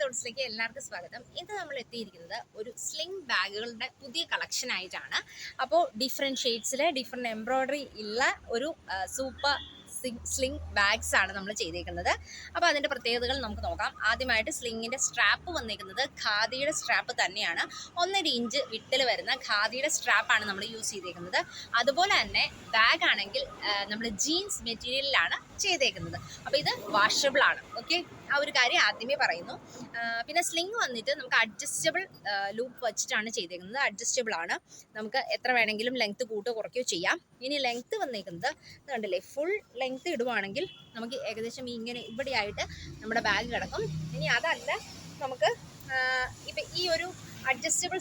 തോട്ട്സിലേക്ക് എല്ലാവർക്കും സ്വാഗതം. ഇന്ന് നമ്മൾ എത്തിയിരിക്കുന്നത് ഒരു സ്ലിംഗ് ബാഗുകളുടെ പുതിയ കളക്ഷൻ ആയിട്ടാണ്. അപ്പോൾ ഡിഫറെന്റ് ഷെയ്ഡ്സിലെ ഡിഫറെന്റ് എംബ്രോയ്ഡറി ഉള്ള ഒരു സൂപ്പർ സ്ലിംഗ് ബാഗ്സ് ആണ് നമ്മൾ ചെയ്തേക്കുന്നത്. അപ്പോൾ അതിന്റെ പ്രത്യേകതകൾ നമുക്ക് നോക്കാം. ആദ്യമായിട്ട് സ്ലിങ്ങിന്റെ സ്ട്രാപ്പ് വന്നേക്കുന്നത് ഖാദിയുടെ സ്ട്രാപ്പ് തന്നെയാണ്. ഒന്നര ഇഞ്ച് വിട്ടിൽ വരുന്ന ഖാദിയുടെ സ്ട്രാപ്പാണ് നമ്മൾ യൂസ് ചെയ്തേക്കുന്നത്. അതുപോലെ തന്നെ ബാഗ് ആണെങ്കിൽ നമ്മൾ ജീൻസ് മെറ്റീരിയലിലാണ് ചെയ്തേക്കുന്നത്. അപ്പോൾ ഇത് വാഷബിൾ ആണ്. ഓക്കെ ആ ഒരു കാര്യം ആദ്യമേ പറയുന്നു. പിന്നെ സ്ലിംഗ് വന്നിട്ട് നമുക്ക് അഡ്ജസ്റ്റബിൾ ലൂപ്പ് വെച്ചിട്ടാണ് ചെയ്തേക്കുന്നത്. അഡ്ജസ്റ്റബിൾ ആണ്. നമുക്ക് എത്ര വേണമെങ്കിലും ലെങ്ത് കൂട്ടോ കുറയ്ക്കുകയോ ചെയ്യാം. ഇനി ലെങ്ത് വന്നേക്കുന്നത് കണ്ടില്ലേ ഫുൾ ലെങ്ത് ഇടുവാണെങ്കിൽ നമുക്ക് ഏകദേശം ഇങ്ങനെ ഇവിടെയായിട്ട് നമ്മുടെ ബാഗ് കിടക്കും. ഇനി അതല്ല നമുക്ക് ഇപ്പം ഈ ഒരു അഡ്ജസ്റ്റബിൾ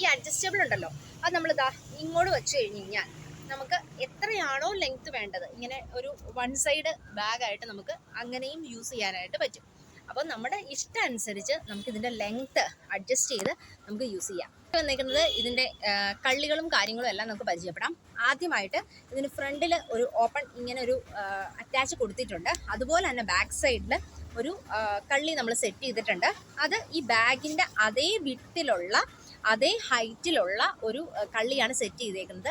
ഈ അഡ്ജസ്റ്റബിൾ ഉണ്ടല്ലോ. അത് നമ്മൾ ഇതാ ഇങ്ങോട്ട് വെച്ച് കഴിഞ്ഞ് കഴിഞ്ഞാൽ നമുക്ക് എത്രയാണോ ലെങ്ത് വേണ്ടത്. ഇങ്ങനെ ഒരു വൺ സൈഡ് ബാഗായിട്ട് നമുക്ക് അങ്ങനെയും യൂസ് ചെയ്യാനായിട്ട് പറ്റും. അപ്പോൾ നമ്മുടെ ഇഷ്ടം അനുസരിച്ച് നമുക്ക് ഇതിന്റെ ലെങ്ത് അഡ്ജസ്റ്റ് ചെയ്ത് നമുക്ക് യൂസ് ചെയ്യാം. വന്നിരിക്കുന്നത് ഇതിന്റെ കള്ളികളും കാര്യങ്ങളും എല്ലാം നമുക്ക് പരിചയപ്പെടാം. ആദ്യമായിട്ട് ഇതിന് ഫ്രണ്ടിൽ ഒരു ഓപ്പൺ ഇങ്ങനെ ഒരു അറ്റാച്ച് കൊടുത്തിട്ടുണ്ട്. അതുപോലെ തന്നെ ബാക്ക് സൈഡിൽ ഒരു കള്ളി നമ്മൾ സെറ്റ് ചെയ്തിട്ടുണ്ട്. അത് ഈ ബാഗിന്റെ അതേ വിട്ടിലുള്ള അതേ ഹൈറ്റിലുള്ള ഒരു കള്ളിയാണ് സെറ്റ് ചെയ്തേക്കുന്നത്.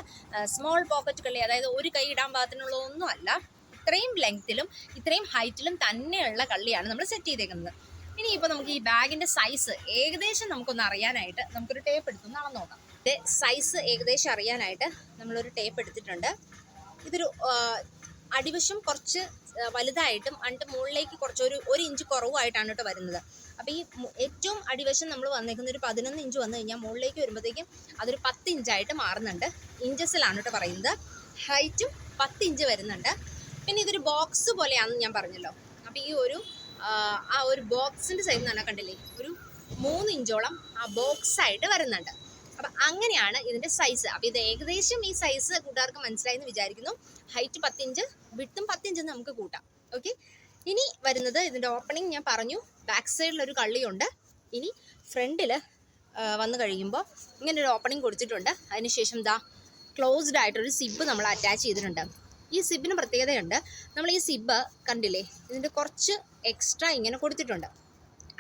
സ്മോൾ പോക്കറ്റ് കള്ളി അതായത് ഒരു കൈ ഇടാൻ പാകത്തിനുള്ളതൊന്നും അല്ല ഇത്രയും ലെങ്ത്തിലും ഇത്രയും ഹൈറ്റിലും തന്നെയുള്ള കള്ളിയാണ് നമ്മൾ സെറ്റ് ചെയ്തേക്കുന്നത്. ഇനി ഇപ്പോൾ നമുക്ക് ഈ ബാഗിന്റെ സൈസ് ഏകദേശം നമുക്കൊന്ന് അറിയാനായിട്ട് നമുക്കൊരു ടേപ്പ് എടുത്തൊന്ന് അളന്ന് നോക്കാം. സൈസ് ഏകദേശം അറിയാനായിട്ട് നമ്മളൊരു ടേപ്പ് എടുത്തിട്ടുണ്ട്. ഇതൊരു അടിവശം കുറച്ച് വലുതായിട്ടും അണ്ട് മുകളിലേക്ക് കുറച്ചൊരു ഒരു ഇഞ്ച് കുറവായിട്ടാണ് കേട്ടോ വരുന്നത്. അപ്പോൾ ഈ ഏറ്റവും അടിവശം നമ്മൾ വന്നേക്കുന്ന ഒരു പതിനൊന്ന് ഇഞ്ച് വന്നു കഴിഞ്ഞാൽ മുകളിലേക്ക് വരുമ്പോഴത്തേക്കും അതൊരു പത്ത് ഇഞ്ചായിട്ട് മാറുന്നുണ്ട്. ഇഞ്ചസിലാണ് കേട്ടോ പറയുന്നത്. ഹൈറ്റും പത്ത് ഇഞ്ച് വരുന്നുണ്ട്. പിന്നെ ഇതൊരു ബോക്സ് പോലെയാണെന്ന് ഞാൻ പറഞ്ഞല്ലോ. അപ്പോൾ ഈ ഒരു ആ, ഒരു ബോക്സിന്റെ സൈഡ് നിന്നാണ് കണ്ടില്ലേ? ഒരു മൂന്ന് ഇഞ്ചോളം ആ ബോക്സ് ആയിട്ട് വരുന്നുണ്ട്. അപ്പം അങ്ങനെയാണ് ഇതിന്റെ സൈസ് അപ്പോൾ ഇത് ഏകദേശം ഈ സൈസ് കൂട്ടുകാർക്ക് മനസ്സിലായി എന്ന് വിചാരിക്കുന്നു. ഹൈറ്റ് പത്തിഞ്ച് വിട്ടും പത്തിഞ്ച് നമുക്ക് കൂട്ടാം. ഓക്കെ ഇനി വരുന്നത് ഇതിന്റെ ഓപ്പണിങ് ഞാൻ പറഞ്ഞു. ബാക്ക് സൈഡിലൊരു കള്ളിയുണ്ട്. ഇനി ഫ്രണ്ടിൽ വന്നു കഴിയുമ്പോൾ ഇങ്ങനെ ഒരു ഓപ്പണിംഗ് കൊടുത്തിട്ടുണ്ട്. അതിനുശേഷം ദാ ക്ലോസ്ഡ് ആയിട്ടൊരു സിബ് നമ്മൾ അറ്റാച്ച് ചെയ്തിട്ടുണ്ട്. ഈ സിബിന് പ്രത്യേകതയുണ്ട്. നമ്മൾ ഈ സിബ് കണ്ടില്ലേ ഇതിന്റെ കുറച്ച് എക്സ്ട്രാ ഇങ്ങനെ കൊടുത്തിട്ടുണ്ട്.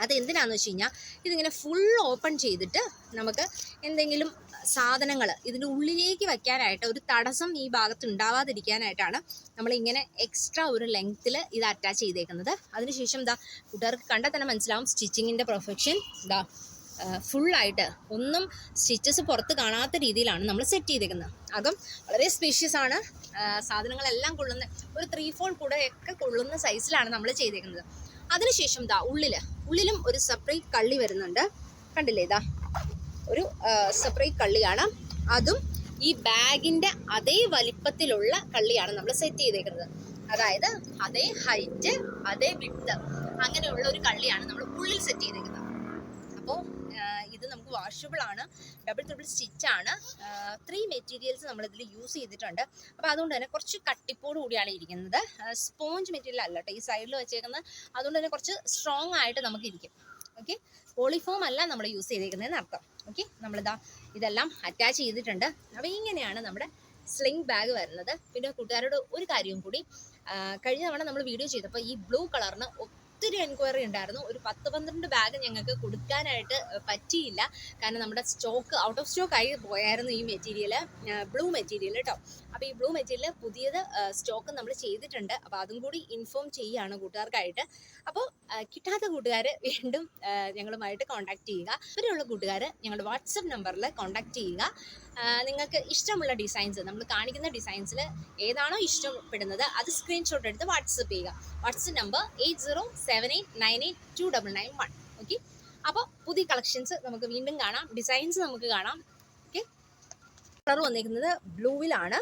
അത് എന്തിനാന്ന് വെച്ച് കഴിഞ്ഞാൽ ഇതിങ്ങനെ ഫുൾ ഓപ്പൺ ചെയ്തിട്ട് നമുക്ക് എന്തെങ്കിലും സാധനങ്ങൾ ഇതിന്റെ ഉള്ളിലേക്ക് വയ്ക്കാനായിട്ട് ഒരു തടസ്സം ഈ ഭാഗത്ത് ഉണ്ടാവാതിരിക്കാനായിട്ടാണ് നമ്മൾ ഇങ്ങനെ എക്സ്ട്രാ ഒരു ലെങ്ത്തിൽ ഇത് അറ്റാച്ച് ചെയ്തേക്കുന്നത്. അതിനുശേഷം ഇതാ കൂട്ടുകാർക്ക് കണ്ടാൽ തന്നെ മനസ്സിലാവും സ്റ്റിച്ചിങ്ങിന്റെ പ്രൊഫെക്ഷൻ ഇതാ ഫുള്ളായിട്ട് ഒന്നും സ്റ്റിച്ചസ് പുറത്ത് കാണാത്ത രീതിയിലാണ് നമ്മൾ സെറ്റ് ചെയ്തേക്കുന്നത്. അകം വളരെ സ്പേഷ്യസ് ആണ്. സാധനങ്ങളെല്ലാം കൊള്ളുന്ന ഒരു ത്രീ ഫോൾ കൂടെ ഒക്കെ കൊള്ളുന്ന സൈസിലാണ് നമ്മൾ ചെയ്തേക്കുന്നത്. അതിനുശേഷം ഇതാ ഉള്ളിൽ ഉള്ളിലും ഒരു സെപ്പറേറ്റ് കള്ളി വരുന്നുണ്ട്. കണ്ടില്ലേ ഇതാ ഒരു സെപ്പറേറ്റ് കള്ളിയാണ്. അതും ഈ ബാഗിന്റെ അതേ വലിപ്പത്തിലുള്ള കള്ളിയാണ് നമ്മൾ സെറ്റ് ചെയ്തേക്കുന്നത്. അതായത് അതേ ഹൈറ്റ് അതേ വിട്ട് അങ്ങനെയുള്ള ഒരു കള്ളിയാണ് നമ്മൾ ഉള്ളിൽ സെറ്റ് ചെയ്തേക്കുന്നത്. അപ്പോൾ ഇത് നമുക്ക് വാഷബിൾ ആണ്. ഡബിൾ ട്രിപ്പിൾ സ്റ്റിച്ച് ആണ്. ത്രീ മെറ്റീരിയൽസ് നമ്മൾ ഇതിൽ യൂസ് ചെയ്തിട്ടുണ്ട്. അപ്പോൾ അതുകൊണ്ട് തന്നെ കുറച്ച് കട്ടിപ്പോട് കൂടിയാണ് ഇരിക്കുന്നത്. സ്പോഞ്ച് മെറ്റീരിയൽ അല്ല കേട്ടോ ഈ സൈഡിൽ വെച്ചേക്കുന്നത്. അതുകൊണ്ട് തന്നെ കുറച്ച് സ്ട്രോങ് ആയിട്ട് നമുക്ക് ഇരിക്കും. ഓക്കെ പോളിഫോം അല്ല നമ്മൾ യൂസ് ചെയ്തേക്കുന്നതെന്ന് അർത്ഥം. ഓക്കെ നമ്മളിതാ ഇതെല്ലാം അറ്റാച്ച് ചെയ്തിട്ടുണ്ട്. അപ്പോൾ ഇങ്ങനെയാണ് നമ്മുടെ സ്ലിംഗ് ബാഗ് വരുന്നത്. പിന്നെ കൂട്ടുകാരോട് ഒരു കാര്യവും കൂടി കഴിഞ്ഞ തവണ നമ്മൾ വീഡിയോ ചെയ്തപ്പോൾ ഈ ബ്ലൂ കളറിന് ഒത്തിരി എൻക്വയറി ഉണ്ടായിരുന്നു. ഒരു പത്ത് പന്ത്രണ്ട് ബാഗ് ഞങ്ങൾക്ക് കൊടുക്കാനായിട്ട് പറ്റിയില്ല. കാരണം നമ്മുടെ സ്റ്റോക്ക് ഔട്ട് ഓഫ് സ്റ്റോക്ക് ആയി പോയായിരുന്നു ഈ മെറ്റീരിയൽ ബ്ലൂ മെറ്റീരിയൽ കേട്ടോ അപ്പോൾ ഈ ബ്ലൂ മെറ്റീരിയൽ പുതിയത് സ്റ്റോക്ക് നമ്മൾ ചെയ്തിട്ടുണ്ട്. അപ്പോൾ അതും കൂടി ഇൻഫോം ചെയ്യുകയാണ് കൂട്ടുകാർക്കായിട്ട്. അപ്പോൾ കിട്ടാത്ത കൂട്ടുകാർ വീണ്ടും ഞങ്ങളുമായിട്ട് കോൺടാക്ട് ചെയ്യുക. ഇവരുള്ള കൂട്ടുകാർ ഞങ്ങളുടെ വാട്സപ്പ് നമ്പറിൽ കോൺടാക്ട് ചെയ്യുക. നിങ്ങൾക്ക് ഇഷ്ടമുള്ള ഡിസൈൻസ് നമ്മൾ കാണിക്കുന്ന ഡിസൈൻസിൽ ഏതാണോ ഇഷ്ടപ്പെടുന്നത് അത് സ്ക്രീൻഷോട്ട് എടുത്ത് വാട്സപ്പ് ചെയ്യുക. WhatsApp number eight zero seven eight nine eight two double nine one okay അപ്പോൾ പുതിയ കളക്ഷൻസ് നമുക്ക് വീണ്ടും കാണാം. ഡിസൈൻസ് നമുക്ക് കാണാം. ഓക്കെ കളർ വന്നിരിക്കുന്നത് ബ്ലൂവിലാണ്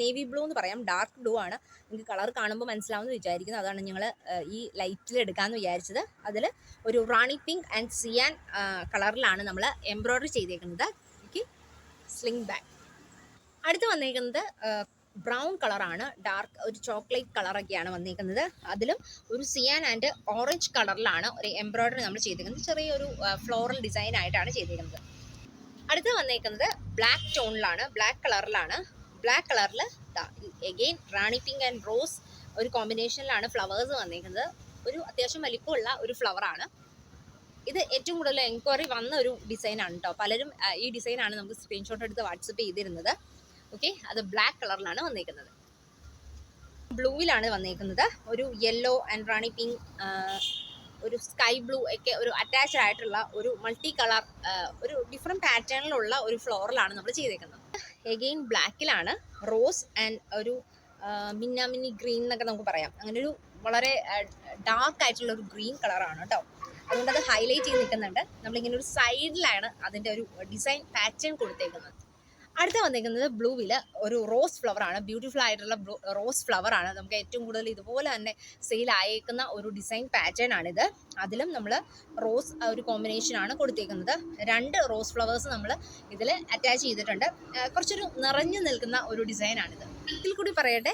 നേവി ബ്ലൂ എന്ന് പറയാം. ഡാർക്ക് ബ്ലൂ ആണ്. നിങ്ങൾക്ക് കളർ കാണുമ്പോൾ മനസ്സിലാവുമെന്ന് വിചാരിക്കുന്നു. അതാണ് ഞങ്ങൾ ഈ ലൈറ്റിൽ എടുക്കാമെന്ന് വിചാരിച്ചത്. അതിൽ ഒരു റാണി പിങ്ക് ആൻഡ് സിയാൻ കളറിലാണ് നമ്മൾ എംബ്രോയ്ഡറി ചെയ്തേക്കുന്നത്. Sling bag. അടുത്ത് വന്നിരിക്കുന്നത് ബ്രൗൺ കളറാണ്. ഡാർക്ക് ഒരു ചോക്ലേറ്റ് കളറൊക്കെയാണ് വന്നിരിക്കുന്നത് അതിലും ഒരു സിയാൻ ആൻഡ് ഓറഞ്ച് കളറിലാണ് ഒരു എംബ്രോയിഡറി നമ്മൾ ചെയ്തിരിക്കുന്നത്. ചെറിയൊരു ഫ്ലോറൽ ഡിസൈൻ ആയിട്ടാണ് ചെയ്തിരിക്കുന്നത്. അടുത്ത് വന്നിരിക്കുന്നത് ബ്ലാക്ക് ടോണിലാണ് ബ്ലാക്ക് കളറിലാണ്. ബ്ലാക്ക് കളറിൽ again rani pink and rose ഒരു കോമ്പിനേഷനിലാണ് ഫ്ലവേഴ്സ് വന്നിരിക്കുന്നത് ഒരു അത്യാവശ്യം വലിപ്പമുള്ള ഒരു ഫ്ലവറാണ് ഇത് ഏറ്റവും കൂടുതൽ എൻക്വയറി വന്ന ഒരു ഡിസൈനാണ് കേട്ടോ പലരും ഈ ഡിസൈനാണ് നമുക്ക് സ്ക്രീൻഷോട്ട് എടുത്ത് വാട്സപ്പ് ചെയ്തിരുന്നത്. ഓക്കെ അത് ബ്ലാക്ക് കളറിലാണ് വന്നിരിക്കുന്നത് ബ്ലൂവിലാണ് വന്നിരിക്കുന്നത് ഒരു യെല്ലോ ആൻഡ് റാണി പിങ്ക് ഒരു സ്കൈ ബ്ലൂ ഒക്കെ ഒരു അറ്റാച്ച്ഡ് ആയിട്ടുള്ള ഒരു മൾട്ടി കളർ ഒരു ഡിഫറെന്റ് പാറ്റേണിലുള്ള ഒരു ഫ്ലോറിലാണ് നമ്മൾ ചെയ്തേക്കുന്നത്. എഗെയിൻ ബ്ലാക്കിലാണ് റോസ് ആൻഡ് ഒരു മിന്ന മിന്നി ഗ്രീൻ എന്നൊക്കെ നമുക്ക് പറയാം. അങ്ങനെ ഒരു വളരെ ഡാർക്ക് ആയിട്ടുള്ള ഒരു ഗ്രീൻ കളറാണ് കേട്ടോ അതുകൊണ്ട് അത് ഹൈലൈറ്റ് ചെയ്ത് നിൽക്കുന്നുണ്ട്. നമ്മളിങ്ങനെ ഒരു സൈഡിലാണ് അതിന്റെ ഒരു ഡിസൈൻ പാറ്റേൺ കൊടുത്തേക്കുന്നത്. അടുത്ത വന്നിരിക്കുന്നത് ബ്ലൂവിൽ ഒരു റോസ് ഫ്ലവർ ആണ് ബ്യൂട്ടിഫുൾ ആയിട്ടുള്ള ബ്ലൂ റോസ് ഫ്ലവർ ആണ് നമുക്ക് ഏറ്റവും കൂടുതൽ ഇതുപോലെ തന്നെ സെയിൽ ആയേക്കുന്ന ഒരു ഡിസൈൻ പാറ്റേൺ ആണിത്. അതിലും നമ്മൾ റോസ് ഒരു കോമ്പിനേഷൻ ആണ് കൊടുത്തേക്കുന്നത്. രണ്ട് റോസ് ഫ്ലവേഴ്സ് നമ്മൾ ഇതിൽ അറ്റാച്ച് ചെയ്തിട്ടുണ്ട്. കുറച്ചൊരു നിറഞ്ഞു നിൽക്കുന്ന ഒരു ഡിസൈനാണിത് ഇതിൽ കൂടി പറയട്ടെ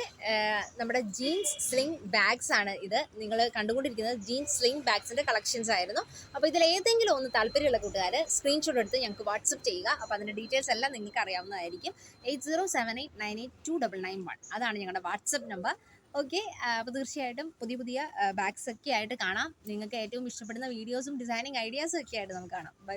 നമ്മുടെ ജീൻസ് സ്ലിംഗ് ബാഗ്സ് ആണ് ഇത്. നിങ്ങൾ കണ്ടുകൊണ്ടിരിക്കുന്നത് ജീൻസ് സ്ലിംഗ് ബാഗ്സിന്റെ കളക്ഷൻസ് ആയിരുന്നു. അപ്പോൾ ഇതിൽ ഏതെങ്കിലും ഒന്ന് താല്പര്യമുള്ള കൂട്ടുകാർ സ്ക്രീൻഷോട്ട് എടുത്ത് ഞങ്ങൾക്ക് വാട്സപ്പ് ചെയ്യുക. അപ്പോൾ അതിന്റെ ഡീറ്റെയിൽസ് എല്ലാം നിങ്ങൾക്ക് അറിയാവുന്നതായിരിക്കും eight zero seven eight nine eight two double nine one. അതാണ് ഞങ്ങളുടെ വാട്സപ്പ് നമ്പർ. ഓക്കെ അപ്പോൾ തീർച്ചയായിട്ടും പുതിയ പുതിയ ബാഗ്സ് ഒക്കെ ആയിട്ട് കാണാം. നിങ്ങൾക്ക് ഏറ്റവും ഇഷ്ടപ്പെടുന്ന വീഡിയോസും ഡിസൈനിങ് ഐഡിയാസും ഒക്കെ ആയിട്ട് നമുക്ക് കാണാം. ബൈ.